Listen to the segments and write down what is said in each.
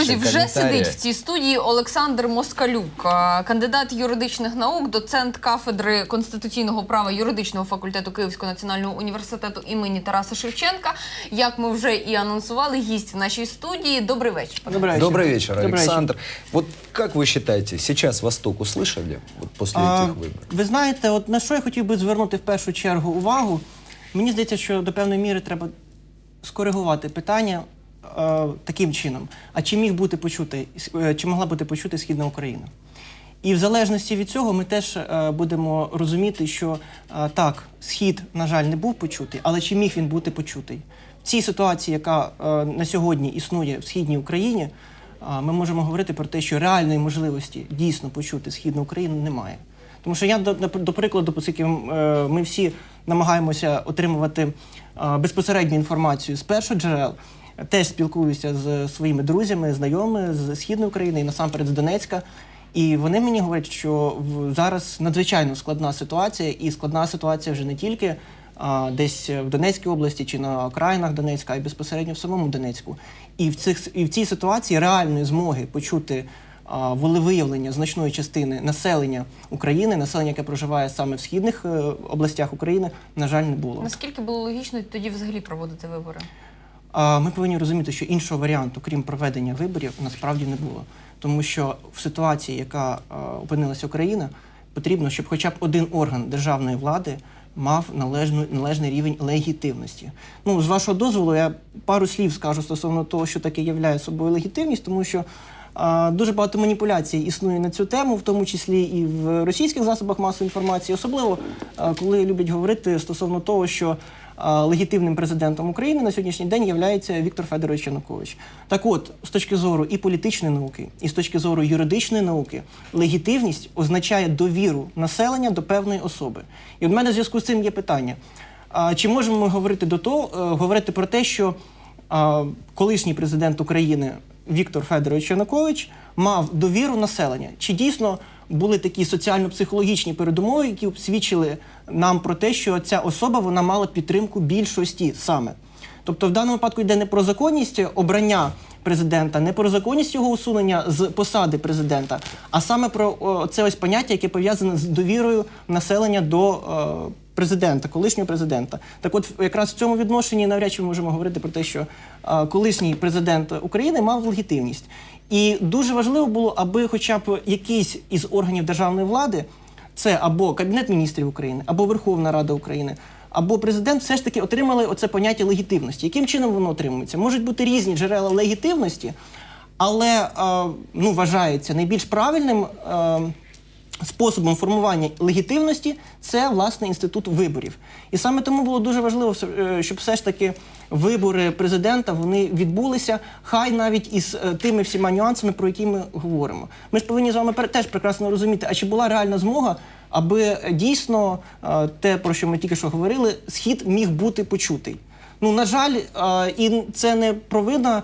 Друзі, вже комментарии. сидить в цій студії Олександр Москалюк, а, кандидат юридичних наук, доцент кафедри конституційного права юридичного факультету Київського національного університету імені Тараса Шевченка. Як ми вже і анонсували, гість в нашій студії. Добрий вечір. пане. Добрий вечір. Добрый вечер, Добрий Александр. Вот как вы считаете, сейчас Восток услышали вот после А, этих выборов? ви знаєте, от на що я хотів би звернути в першу чергу увагу. Мені здається, що до певної міри треба скоригувати питання е, таким чином. А чи міг бути почути, е, чи могла бути почути Східна Україна? І в залежності від цього ми теж е, будемо розуміти, що е, так, схід, на жаль, не був почутий, але чи міг він бути почутий? В цій ситуації, яка е, на сьогодні існує в східній Україні, е, ми можемо говорити про те, що реальної можливості дійсно почути східну Україну немає. Тому що я до, прикладу, оскільки е, ми всі намагаємося отримувати е, безпосередню інформацію з перших джерел, теж спілкуюся з своїми друзями, знайомими з східної України і насамперед з Донецька. І вони мені говорять, що зараз надзвичайно складна ситуація, і складна ситуація вже не тільки а, десь в Донецькій області чи на окраїнах Донецька, а й безпосередньо в самому Донецьку. І в цих і в цій ситуації реальної змоги почути а, волевиявлення значної частини населення України, населення, яке проживає саме в східних е, областях України, на жаль, не було. Наскільки було логічно тоді взагалі проводити вибори? Ми повинні розуміти, що іншого варіанту, крім проведення виборів, насправді не було. Тому що в ситуації, яка опинилася Україна, потрібно, щоб хоча б один орган державної влади мав належну, належний рівень легітимності. Ну, з вашого дозволу, я пару слів скажу стосовно того, що таке являє собою легітимність, тому що дуже багато маніпуляцій існує на цю тему, в тому числі і в російських засобах масової інформації, особливо коли люблять говорити стосовно того, що легітимним президентом України на сьогоднішній день є Віктор Федорович Янукович. Так от, з точки зору і політичної науки, і з точки зору юридичної науки, легітимність означає довіру населення до певної особи. І в мене в зв'язку з цим є питання: чи можемо ми говорити до того, е, говорити про те, що колишній президент України Віктор Федорович Янукович мав довіру населення? Чи дійсно були такі соціально-психологічні передумови, які свідчили нам про те, що ця особа вона мала підтримку більшості саме? Тобто, в даному випадку йде не про законність обрання президента, не про законність його усунення з посади президента, а саме про о, це ось поняття, яке пов'язане з довірою населення до е, президента, колишнього президента. Так от, якраз в цьому відношенні навряд чи ми можемо говорити про те, що е, колишній президент України мав легітимність. І дуже важливо було, аби хоча б якийсь із органів державної влади, це або Кабінет міністрів України, або Верховна Рада України, або президент все ж таки отримали оце поняття легітимності. Яким чином воно отримується? Можуть бути різні джерела легітимності, але е, ну, вважається найбільш правильним. Е, Способом формування легітимності це власне інститут виборів, і саме тому було дуже важливо, е, щоб все ж таки вибори президента вони відбулися, хай навіть із е, тими всіма нюансами, про які ми говоримо. Ми ж повинні з вами теж прекрасно розуміти, а чи була реальна змога, аби дійсно е, те, про що ми тільки що говорили, схід міг бути почутий. Ну на жаль, і це не провина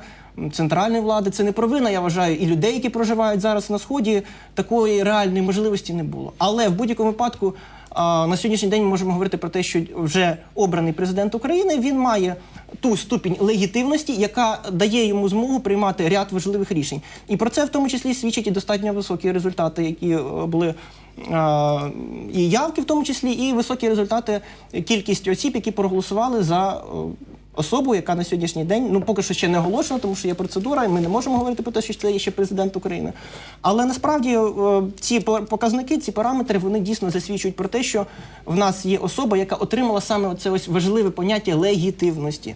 центральної влади, це не провина, я вважаю, і людей, які проживають зараз на сході, такої реальної можливості не було. Але в будь-якому випадку на сьогоднішній день ми можемо говорити про те, що вже обраний президент України він має ту ступінь легітимності, яка дає йому змогу приймати ряд важливих рішень. І про це в тому числі свідчать і достатньо високі результати, які е, були. І явки, в тому числі, і високі результати кількість осіб, які проголосували за е, особу, яка на сьогоднішній день ну поки що ще не оголошена, тому що є процедура, і ми не можемо говорити про те, що це є ще президент України. Але насправді е, ці по- показники, ці параметри, вони дійсно засвідчують про те, що в нас є особа, яка отримала саме це ось важливе поняття легітимності.